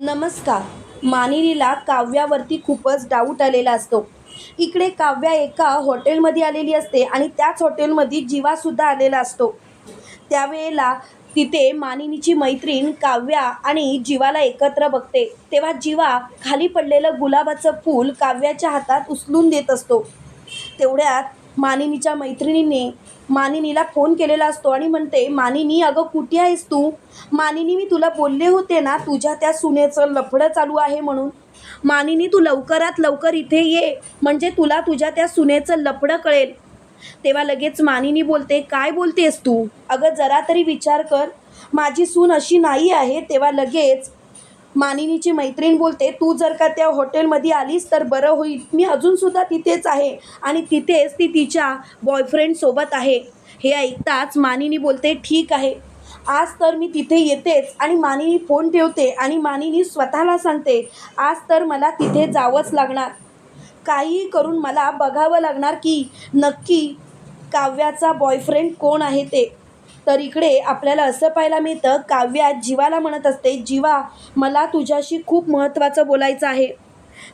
नमस्कार. मानिनीला काव्यावरती खूपच डाऊट आलेला असतो. इकडे काव्या एका हॉटेलमध्ये आलेली असते आणि त्याच हॉटेलमध्ये जीवासुद्धा आलेला असतो. त्यावेळेला तिथे मानिनीची मैत्रीण काव्या आणि जीवाला एकत्र बघते. तेव्हा जीवा खाली पडलेलं गुलाबाचं फूल काव्याच्या हातात उचलून देत असतो. तेवढ्यात मानिनीच्या मैत्रिणीने मानिनीला फोन केलेला असतो आणि म्हणते मानिनी अगं कुठे आहेस तू? मानिनी मी तुला बोलले होते ना तुझ्या त्या सुनेचं लफडं चालू आहे म्हणून. मानिनी तू लवकरात लवकर इथे ये म्हणजे तुला तुझ्या त्या सुनेचं लफडं कळेल. तेव्हा लगेच मानिनी बोलते काय बोलतेस तू? अगं जरा तरी विचार कर. माझी सून अशी नाही आहे. तेव्हा लगेच मानिनीची मैत्रीण बोलते तू जर का त्या हॉटेलमध्ये आलीस तर बरं होईल. मी अजूनसुद्धा तिथेच आहे आणि तिथेच ती तिच्या बॉयफ्रेंडसोबत आहे. हे ऐकताच मानिनी बोलते ठीक आहे. आज तर मी तिथे येतेच आणि मानिनी फोन ठेवते आणि मानिनी स्वतःला सांगते आज तर मला तिथे जावंच लागणार. काहीही करून मला बघावं लागणार की नक्की काव्याचा बॉयफ्रेंड कोण आहे ते. तर इकडे आपल्याला असं पाहायला मिळतं काव्या जीवाला म्हणत असते जीवा मला तुझ्याशी खूप महत्त्वाचं बोलायचं आहे.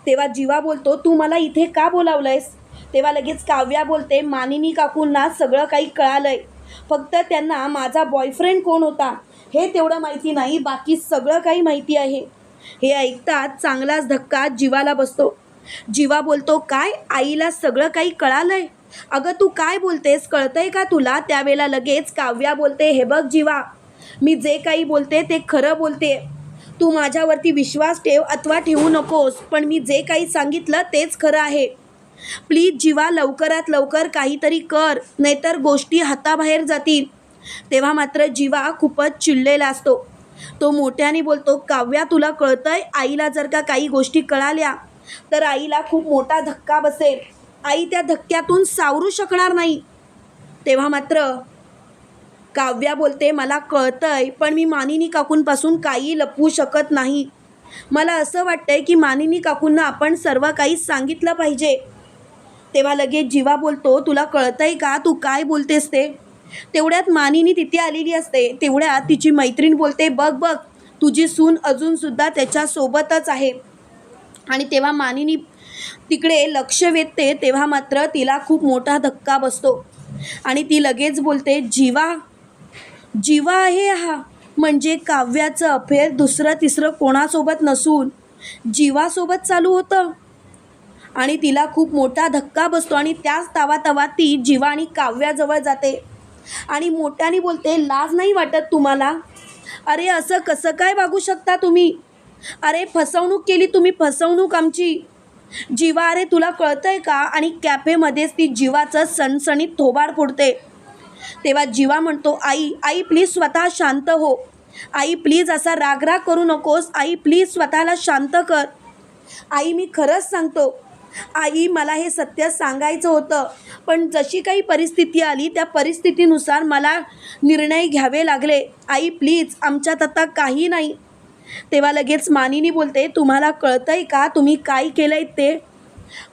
तेव्हा जीवा बोलतो तू मला इथे का बोलावलं आहेस तेव्हा लगेच काव्या बोलते मानिनी काकूंना सगळं काही कळालं आहे फक्त त्यांना माझा बॉयफ्रेंड कोण होता हे तेवढं माहिती नाही बाकी सगळं काही माहिती आहे. हे ऐकताच चांगलाच धक्का जीवाला बसतो. जीवा बोलतो काय? आईला सगळं काही कळालं आहे अगं तू काय बोलतेस? कळतंय का तुला? त्यावेळेला लगेच काव्या बोलते हे बघ जीवा मी जे काही बोलते ते खरं बोलते. तू माझ्यावरती विश्वास ठेव अथवा ठेवू नकोस पण मी जे काही सांगितलं तेच खरं आहे. प्लीज जीवा लवकरात लवकर काहीतरी कर नाहीतर गोष्टी हाताबाहेर जातील. तेव्हा मात्र जीवा खूपच चिडलेला असतो. तो मोठ्याने बोलतो काव्या तुला कळतंय? आईला जर का काही गोष्टी कळाल्या तर आईला खूप मोठा धक्का बसेल. आई त्या धक्क्यातून सावरू शकणार नाही. तेव्हा मात्र काव्या बोलते मला कळतंय पण मी मानिनी काकूंपासून काही लपवू शकत नाही. मला असं वाटतंय की मानिनी काकूंना आपण सर्व काही सांगितलं पाहिजे. तेव्हा लगेच जीवा बोलतो तुला कळतंय का? तू काय बोलतेस ते? तेवढ्यात मानिनी तिथे आलेली असते. तेवढ्यात तिची मैत्रीण बोलते बघ बघ तुझी सून अजूनसुद्धा त्याच्यासोबतच आहे. आणि तेव्हा मानिनी तिकडे लक्ष वेधते तेव्हा मात्र तिला खूप मोठा धक्का बसतो. आणि ती लगेच बोलते जीवा जीवा आहे हा. म्हणजे काव्याचं अफेअर दुसरं तिसरं कोणासोबत नसून जीवासोबत चालू होतं. आणि तिला खूप मोठा धक्का बसतो आणि त्याच तावा तवा ती जीवा आणि काव्याजवळ जाते. आणि मोठ्याने बोलते लाज नाही वाटत तुम्हाला? अरे असं कसं काय वागू शकता तुम्ही? अरे फसवणूक केली तुम्ही फसवणूक आमची. जिवा अरे तुला कळतंय का? आणि कॅफेमध्येच ती जीवाचं सणसणीत थोबाड फोडते. तेव्हा जीवा म्हणतो आई आई प्लीज स्वतः शांत हो. आई प्लीज असा रागराग करू नकोस. आई प्लीज स्वतःला शांत कर. आई मी खरंच सांगतो आई मला हे सत्य सांगायचं होतं. पण जशी काही परिस्थिती आली त्या परिस्थितीनुसार मला निर्णय घ्यावे लागले. आई प्लीज आमच्यात आता काही नाही. तेव्हा लगेच मानिनी बोलते तुम्हाला कळतंय का तुम्ही काय केलं आहे ते?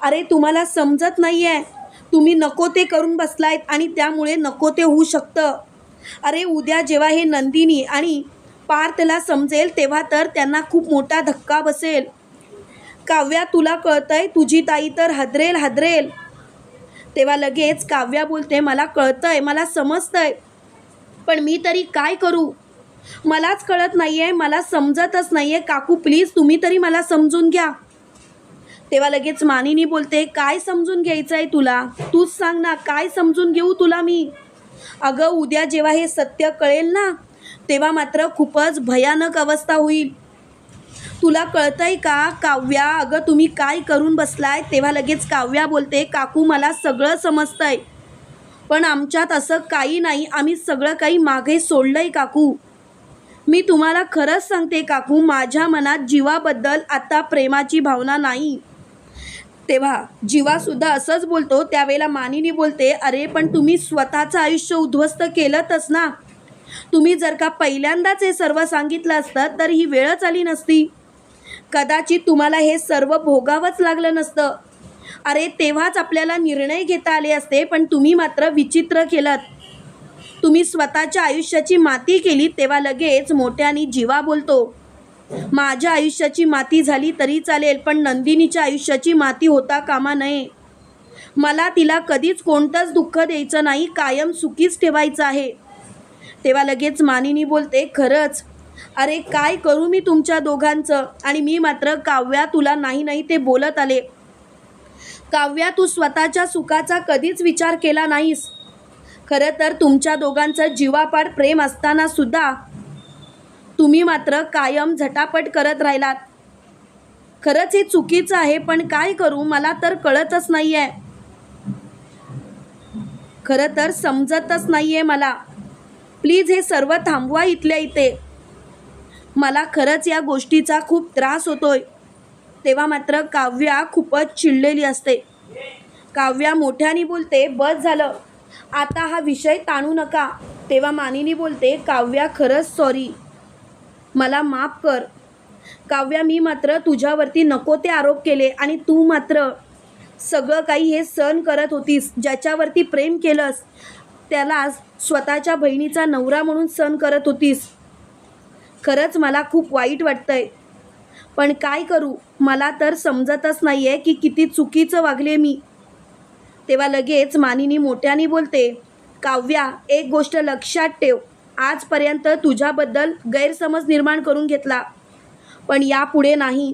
अरे तुम्हाला समजत नाही आहे तुम्ही नको ते करून बसलायत आणि त्यामुळे नको ते होऊ शकतं. अरे उद्या जेव्हा हे नंदिनी आणि पार्थला समजेल तेव्हा तर त्यांना खूप मोठा धक्का बसेल. काव्या तुला कळतंय? तुझी ताई तर हदरेल हदरेल. तेव्हा लगेच काव्या बोलते मला कळतंय मला समजतंय. पण मी तरी काय करू? मलाच कळत नाही आहे मला समजतच नाही आहे काकू प्लीज तुम्ही तरी मला समजून घ्या. तेव्हा लगेच मानिनी बोलते काय समजून घ्यायचं आहे तुला? तूच सांग ना काय समजून घेऊ तुला मी? अगं उद्या जेव्हा हे सत्य कळेल ना तेव्हा मात्र खूपच भयानक अवस्था होईल. तुला कळतंय का काव्या? अगं तुम्ही काय करून बसलाय? तेव्हा लगेच काव्या बोलते काकू मला सगळं समजतंय. पण आमच्यात असं काही नाही आम्ही सगळं काही मागे सोडलंय काकू. मी तुम्हाला खरंच सांगते काकू माझ्या मनात जीवाबद्दल आता प्रेमाची भावना नाही. तेव्हा जीवासुद्धा असंच बोलतो त्यावेळेला मानिनी बोलते अरे पण तुम्ही स्वतःचं आयुष्य उद्ध्वस्त केलंतच ना. तुम्ही जर का पहिल्यांदाच हे सर्व सांगितलं असतं तर ही वेळच आली नसती. कदाचित तुम्हाला हे सर्व भोगावंच लागलं नसतं. अरे तेव्हाच आपल्याला निर्णय घेता आले असते पण तुम्ही मात्र विचित्र केलं तुम्ही स्वतःच्या आयुष्याची माती केली तेव्हा लगेच मोठ्याने जीवा बोलतो. माझ्या आयुष्याची माती झाली तरी चालेल पण नंदिनीच्या आयुष्याची माती होता कामा नये. मला तिला कधीच कोणतंच दुःख द्यायचं नाही कायम सुखीच ठेवायचं आहे. तेव्हा लगेच मानिनी बोलते खरंच. अरे काय करू मी तुमच्या दोघांचं? आणि मी मात्र काव्या तुला नाही नाही ते बोलत आले. काव्या तू स्वतःच्या सुखाचा कधीच विचार केला नाहीस. खरं तर तुमच्या दोघांचं जीवापाड प्रेम असताना सुद्धा तुम्ही मात्र कायम झटापट करत राहिलात. खरंच हे चुकीचं आहे पण काय करू मला तर कळतच नाही आहे खरं तर समजतच नाही आहे मला. प्लीज हे सर्व थांबवा इथल्या इथे. मला खरंच या गोष्टीचा खूप त्रास होतोय. तेव्हा मात्र काव्या खूपच चिडलेली असते. काव्या मोठ्याने बोलते बस झालं. आता हा विषय ताणू नका. तेव्हा मानिनी बोलते काव्या खरंच सॉरी मला माफ कर. काव्या मी मात्र तुझ्यावरती नको ते आरोप केले आणि तू मात्र सगळं काही हे सहन करत होतीस ज्याच्यावरती प्रेम केलंस. त्याला स्वतःच्या बहिणीचा नवरा म्हणून सहन करत होतीस. खरंच मला खूप वाईट वाटतंय. पण काय करू? मला तर समजतच नाही आहे की किती चुकीचं वागले मी. तेव्हा लगेच मानिनी मोठ्याने बोलते काव्या एक गोष्ट लक्षात ठेव. आजपर्यंत तुझ्याबद्दल गैरसमज निर्माण करून घेतला. पण यापुढे नाही.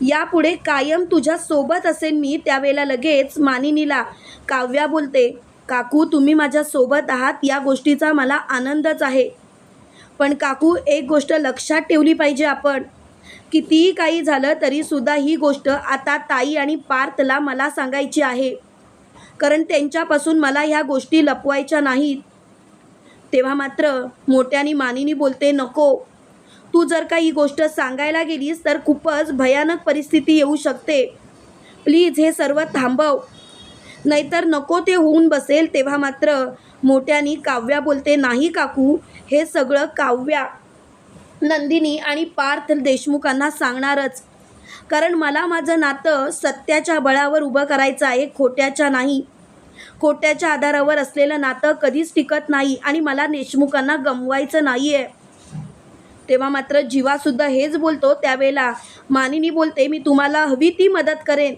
यापुढे कायम तुझ्या सोबत असेल मी. त्यावेळेला लगेच मानिनीला काव्या बोलते काकू तुम्ही माझ्या सोबत आहात या गोष्टीचा मला आनंदच आहे. पण काकू एक गोष्ट लक्षात ठेवली पाहिजे आपण. कितीही काही झालं तरीसुद्धा ही गोष्ट आता ताई आणि पार्थला मला सांगायची आहे. कारण त्यांच्यापासून मला ह्या गोष्टी लपवायच्या नाहीत. तेव्हा मात्र मोठ्यानी मानिनी बोलते नको. तू जर का ही गोष्ट सांगायला गेलीस तर खूपच भयानक परिस्थिती येऊ शकते. प्लीज हे सर्व थांबव. नाहीतर नको ते होऊन बसेल. तेव्हा मात्र मोठ्यानी काव्या बोलते नाही काकू हे सगळं काव्या. नंदिनी आणि पार्थ देशमुखांना सांगणारच. कारण मला माझं नातं सत्याच्या बळावर उभं करायचं आहे खोट्याच्या नाही. खोट्याच्या आधारावर असलेलं नातं कधीच टिकत नाही आणि मला देशमुखांना गमवायचं नाही आहे तेव्हा मात्र जीवासुद्धा हेच बोलतो त्यावेळेला मानिनी बोलते मी तुम्हाला हवी ती मदत करेन.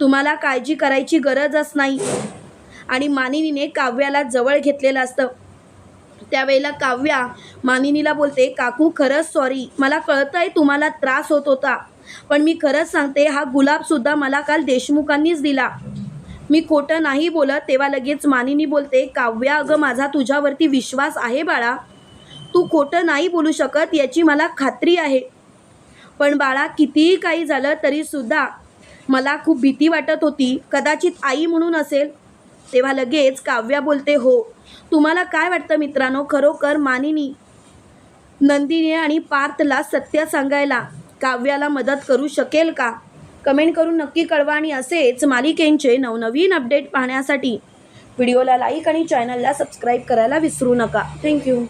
तुम्हाला काळजी करायची गरजच नाही. आणि मानिनीने काव्याला जवळ घेतलेलं असतं. त्यावेळेला काव्या मानिनीला बोलते काकू खरंच सॉरी मला कळतं आहे तुम्हाला त्रास होत होता. पण मी खरंच सांगते हा गुलाबसुद्धा मला काल देशमुखांनीच दिला. मी खोटं नाही बोलत तेव्हा लगेच मानिनी बोलते काव्या अगं माझा तुझ्यावरती विश्वास आहे बाळा. तू खोटं नाही बोलू शकत याची मला खात्री आहे. पण बाळा कितीही काही झालं तरीसुद्धा मला खूप भीती वाटत होती. कदाचित आई म्हणून असेल. तेव्हा लगेच काव्या बोलते हो तुम्हाला काय वाटतं मित्रांनो? खरोखर मानिनी नंदिनी आणि पार्थला सत्य सांगायला काव्याला मदत करू शकेल का? कमेंट करून नक्की कळवा आणि असेच मालिकेंचे नवनवीन अपडेट पाहण्यासाठी. व्हिडिओला लाईक आणि चॅनलला सबस्क्राईब करायला विसरू नका. थँक्यू.